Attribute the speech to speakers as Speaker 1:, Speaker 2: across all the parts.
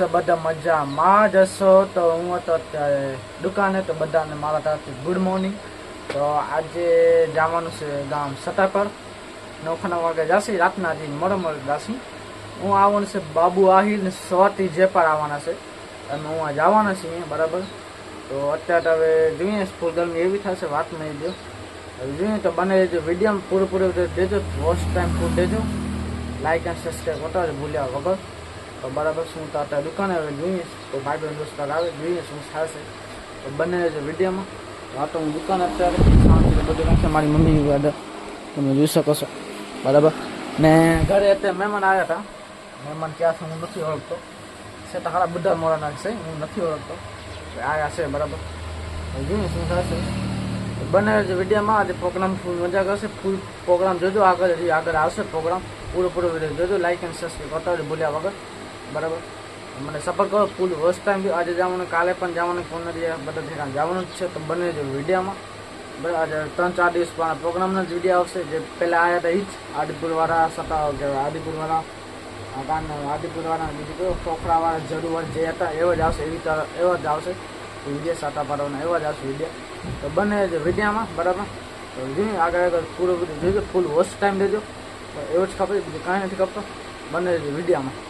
Speaker 1: છે બધા મજામાં હશો તો હું હતો અત્યારે દુકાને તો બધાને મારા તરફથી ગુડ મોર્નિંગ તો આજે જવાનું છે ગામ સટા પર નવખાના વાગે જાશી રાતના જઈને મળમળ જાશી હું આવવાનું છે બાબુ આહિર ને સ્વાતિ પર આવવાના છે. અને હું આ જવાના છીએ, બરાબર. તો અત્યારે હવે જોઈએ સ્કૂલ ગરમી એવી થશે, વાત નહીં દો જોઈએ તો બને રહેજો વીડિયો પૂરું પૂરું દેજો ફર્સ્ટ ટાઈમ પૂરું દેજો. લાઈક એન્ડ સબસ્ક્રાઈબ કરતા ભૂલ્યા વગર. તો બરાબર શું તો અત્યારે દુકાને આવે જોઈએ. તો ભાઈ બહેન દોસ્તાર આવે, જોઈએ શું થશે. તો બંને છે વિડીયોમાં. આ તો હું દુકાન અત્યારે બધું નાખશે મારી મમ્મી બધા તમે જોઈ શકો છો. બરાબર? ને ઘરે અત્યારે મહેમાન આવ્યા હતા. મહેમાન ક્યાં છે હું નથી ઓળખતો. છે તો હારા બધા મોડા છે, હું નથી ઓળખતો. આવ્યા છે, બરાબર? જોઈએ શું થશે. બને છે વિડીયોમાં. આજે પ્રોગ્રામ ફૂલ મજા કરશે. ફૂલ પ્રોગ્રામ જોજો આગળ. આગળ આવશે પ્રોગ્રામ પૂરો પૂરો વીડિયો જોજો. લાઇક એન્ડ સબસ્ક્રાઈબ કરતા ભૂલ્યા વગર. બરાબર? મને સપોર્ટ કરો ફૂલ ફર્સ્ટ ટાઈમ બી આજે જવાનું, કાલે પણ જવાનું ફોન નથી બધા ઠેકાણ જવાનું જ છે, તો બને જો વિડીયોમાં. બરાબર, આજે ત્રણ ચાર દિવસ પણ પ્રોગ્રામના જ વીડિયો આવશે, જે પહેલાં આવ્યા હતા એ જ. આદિપુરવાળા સતા આદિપુરવાળા ગામ આદિપુરવાળા બીજું કયો ટોકરાવાળા જરૂર જે હતા, એવા જ આવશે, એવી એવો જ આવશે. વીડિયો સાતા પાડવાના, એવા જ આવશે વીડિયો તો બને રહેજો વિડીયામાં, બરાબર? તો જોઈએ આગળ આગળ પૂરું બધું જોઈજો ફૂલ વોચ ટાઈમ દેજો એવો જ ખબર બીજું કાંઈ નથી ખબર. બને વિડીયોમાં.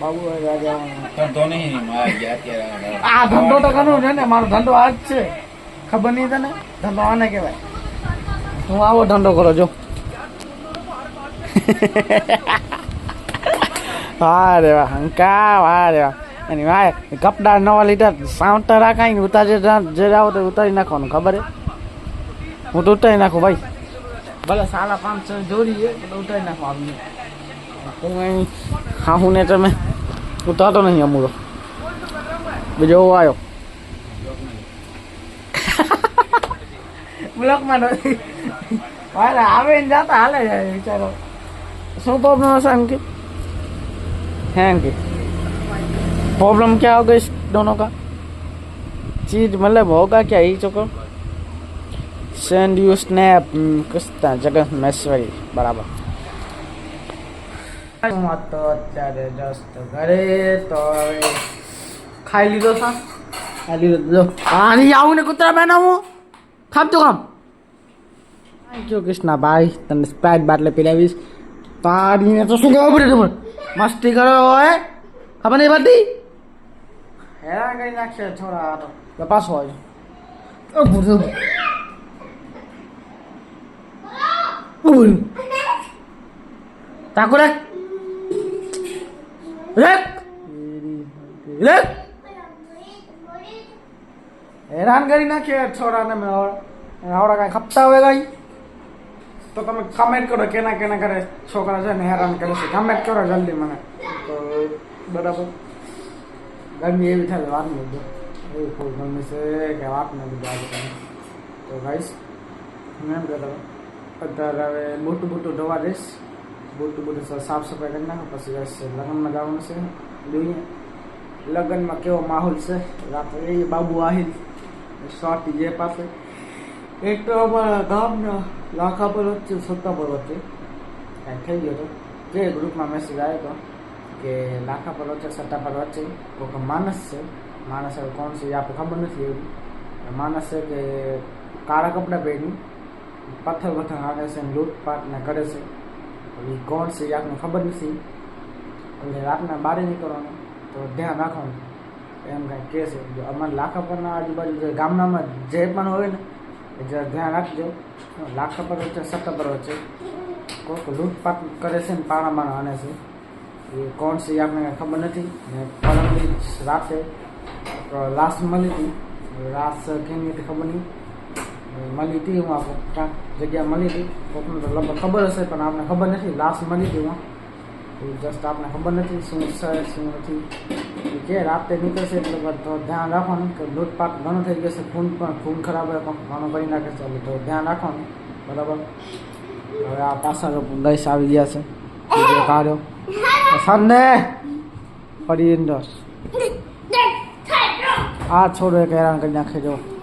Speaker 2: ધંધો નહીં મારે ગયા અત્યારે
Speaker 1: આ ધંધો તો કરવો છે ને મારો ધંધો આ જ છે. ખબર નહીં તને? ધંધો આને કહેવાય. હું આવો ધંધો કરો જો. વાહ રે વાહ હંકા વાહ રે વાહ. એની વાહ કપડા નવા લીધા સાઉન્ડ તો રાખાય ને ઉતારી જે આવો તો ઉતારી નાખવાનું ખબર હે હું તો ઉતારી નાખું ભાઈ. ભલે સાડા પાંચસો જોડી છે ઉતારી નાખવાનું હું અહીં હા હું ને તમે ઉતારતો નહીં અમૂરો બીજો આવ્યો બ્લોકમાં નથી અરે આવે ને જાતા હાલે જાય વિચારો શું પ્રોબ્લેમ હશે એમ કે है इनकी प्रॉब्लम क्या होगा इस दोनों का चीज मतलब होगा क्या ही चुको सेंड यू स्नैप किस तरह जगह महेश्वरी बराबर તો અત્યારે જસ્ટ ઘરે તો હવે ખાઈ લીધો છે. ખાઈ લીધો જો આની આવું ને કૂતરા બનાવું ખાપતું ખામ થેન્ક યુ કૃષ્ણાભાઈ તને સ્પ્રાઇટ બાટલે પીડાવીશ તારીને તો શું કહેવું પડે તમે મસ્તી કરો હોય ખબર નહીં પડતી? હેરાન કરી નાખશે થોડા તો પાછો આવ્યો તાકુ રાખ હેરાન કરી નાખ્યો છોરાને મેં આવડા કાંઈ ખપતા હોય કાંઈ. તો તમે કમેન્ટ કરો કેના કેના કરે છોકરા છે ને હેરાન કરે છે. કમેન્ટ કરો જલ્દી મને. તો બરાબર. ગરમી એવી થાય વાત નહીં બધું એવું ફૂલ ગમે છે કે વાત નથી બધું આજે તમે તો ગાઈશ હું એમ કહેતો અત્યારે હવે મોટું મોટું ધોવા દઈશ. બૂટું બધું સાફ સફાઈ કરી નાખો, પછી લગ્નમાં જવાનું છે. જોઈએ. લગ્નમાં કેવો માહોલ છે? રાત્રે એ બાબુ આહિલ સ્વાતી જે પાસે. એક તો અમારા ગામના લાખા પર વચ્ચે, સત્તા પર વચ્ચે. કાંઈ થઈ ગયો હતો. જે ગ્રુપમાં મેસેજ આવ્યો હતો કે લાખા પર વચ્ચે, સત્તા પર વચ્ચે. કોઈક માણસ છે. માણસ હવે કોણ છે એ આપણે ખબર નથી એવું. માણસ છે કે કાળા કપડાં પહેરી પથ્થર પથ્થર હાકે છે ને લૂંટપાટ ને કરે છે. હવે કોણ છે એ આપણને ખબર નથી. એટલે રાતના બારે નીકળવાનું. તો ધ્યાન રાખવાનું. એમ કાંઈ કહે છે. અમારા લાખા પરના આજુબાજુ જે ગામડામાં જે પણ હોય ને, એ જરા ધ્યાન રાખજો. લાખા પર વચ્ચે સત્તા પર વચ્ચે. કોઈક લૂંટપાટ કરે છે ને પાણા માણા આને છે. એ કોણ છે કાંઈ ખબર નથી. ને પરમ દિવસ રાતે લાશ મળી હતી. લાશ કેમ ખબર નહીં. મળી હતી હું આપણે ક્યાંક જગ્યા મળી હતી. કોકને તો લગભગ ખબર હશે પણ આપણે ખબર નથી. લાસ્ટ મળી હતી હું જસ્ટ આપણે ખબર નથી શું છે શું નથી. જે કે રાતે નીકળશે એટલે તો ધ્યાન રાખવાનું કે લૂંટપાટ ઘણું થઈ ગયો છે. ખૂન પણ ખૂન ખરાબ હોય પણ ઘણો કરી નાખે છે. એટલે તો ધ્યાન રાખવાનું. બરાબર? હવે આ પાછળ ગઈસ આવી ગયા છે. કાઢ્યો. સન્ડે ફરી ઇન્ડોસ આ છોડો એક હેરાન કરી નાખે જો.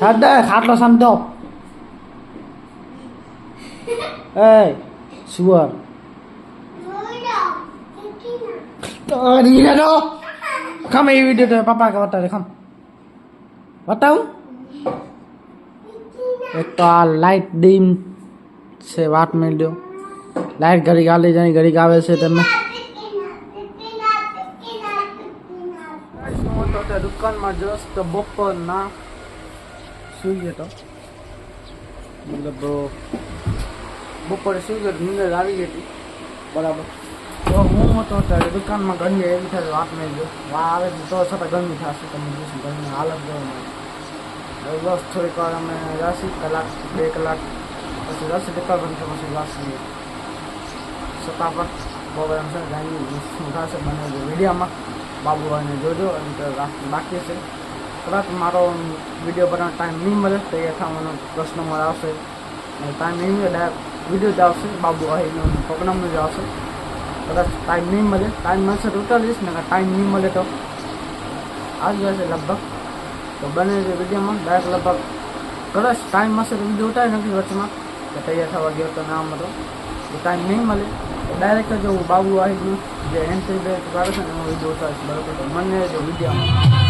Speaker 1: સન્ડે ખાટલો સમજો એ સુવર અરે નો ખમ એ વીડિયો તો પપ્પા કે બતાવે ખમ બતાવું એક તો આ લાઇટ ડીમ છે વાત મેળ્યો લાઇટ ઘડીક આલે જાય ઘડીક આવે છે તમે દુકાનમાં જસ્ટ બપોરના સુઈ ગયો તો. મતલબ બપોરે સુઈ ગયો નીંદર આવી ગઈ હતી. બરાબર. તો હું હતો ત્યારે દુકાનમાં ગણીએ એવી થાય વાત નહીં જો વા આવે તો છતાં ગરમી થશે, તમે જોશું ગરમી હાલત જોવા બસ થોડીક વાર અમે રાશી કલાક, બે કલાક, પછી રાશી ડિપાર્ટમેન્ટ પછી રાશી સત્તાપર બપોર એમ છે ગાયની શું થશે મને. વિડીયામાં બાબુ અને જોજો અને બાકી છે. કદાચ મારો વીડિયો બનાવવાનો ટાઈમ નહીં મળે તો એ થવાનો પ્રશ્ન મારે આવશે. ટાઈમ નહીં મળે ડાયરેક્ટ વીડિયો જ આવશે. બાબુ આહીનો પ્રોગ્રામનો જ આવશે. કદાચ ટાઈમ નહીં મળે ટાઈમ મળશે તો ઉતારીશ ને ટાઈમ નહીં મળે તો આવી જશે લગભગ. તો બને છે વિડીયોમાં ડાયરેક્ટ લગભગ કદાચ ટાઈમ મળશે તો વીડિયો ઉતારી નથી વચમાં કે તૈયાર થવા ગયો તો ના મળો તો ટાઈમ નહીં મળે ડાયરેક્ટ જ હું બાબુ આહીનું જે એન્ટ્રી બે કરે છે ને એનો વીડિયો ઉતારીશ. બરાબર? તો મને જો વિડીયોમાં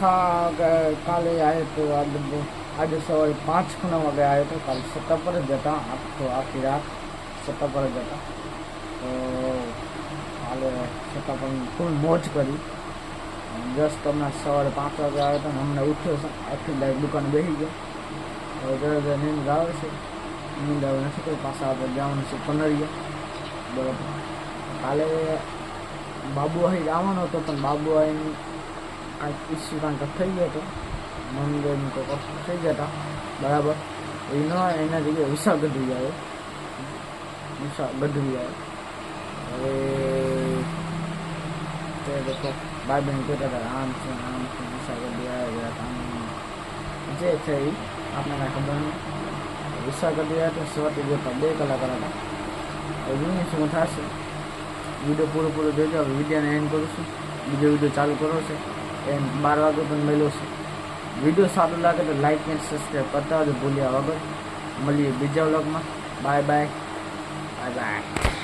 Speaker 1: ખા ગ- કાલે આવ્યો તો આ આજે સવારે પાંચ ખણા વાગે આવ્યો તો કાલે સત્તા પર જ જતા આખો આખી રાત સત્તા પર જ હતા. તો કાલે છતાં પણ ફૂલ મોજ કરી. જસ્ટ તમને સવારે પાંચ વાગે આવ્યો હતો હમણાં ઉઠ્યો આખી લાઈટ દુકાને બેસી ગયો. હવે જરા જરા નીંદ આવે છે. નીંદ આવે નથી કોઈ, પાછા આપણે જવાનું છે પનરિયા બરાબર. કાલે બાબુ અહીં જવાનો હતો, પણ બાબુ અહીં કાંઈક ઇસ્યુ કાંઈક થઈ ગયો હતો મમ્મી તો થઈ ગયા હતા. બરાબર. એનો એના જગ્યાએ વિશાળ ગઢવી આવ્યો. વિશાળ ગઢવી આવ્યો. હવે તે લોકો ભાઈ બહેન કહેતા હતા, આમ છે આમ છે વિશાળ ગઢવી આવ્યા આમ જે છે. એ આપણે કાંઈ ખબર નહીં. વિશાળ ગઢવી આવ્યા તો સવારથી જોતા બે કલાક હતા. જોઈએ શું થશે. વીડિયો પૂરો પૂરો જોજો. હવે વિડીયોને એન્ડ કરું છું. બીજો વીડિયો ચાલુ કરો છે. એમ બાર વાગે પણ મળ્યો છે. વીડિયો સારું લાગે તો લાઈક એન્ડ સબસ્ક્રાઈબ કરતા હોય ભૂલ્યા વગર. મળીએ બીજા વ્લોગમાં બાય બાય બાય બાય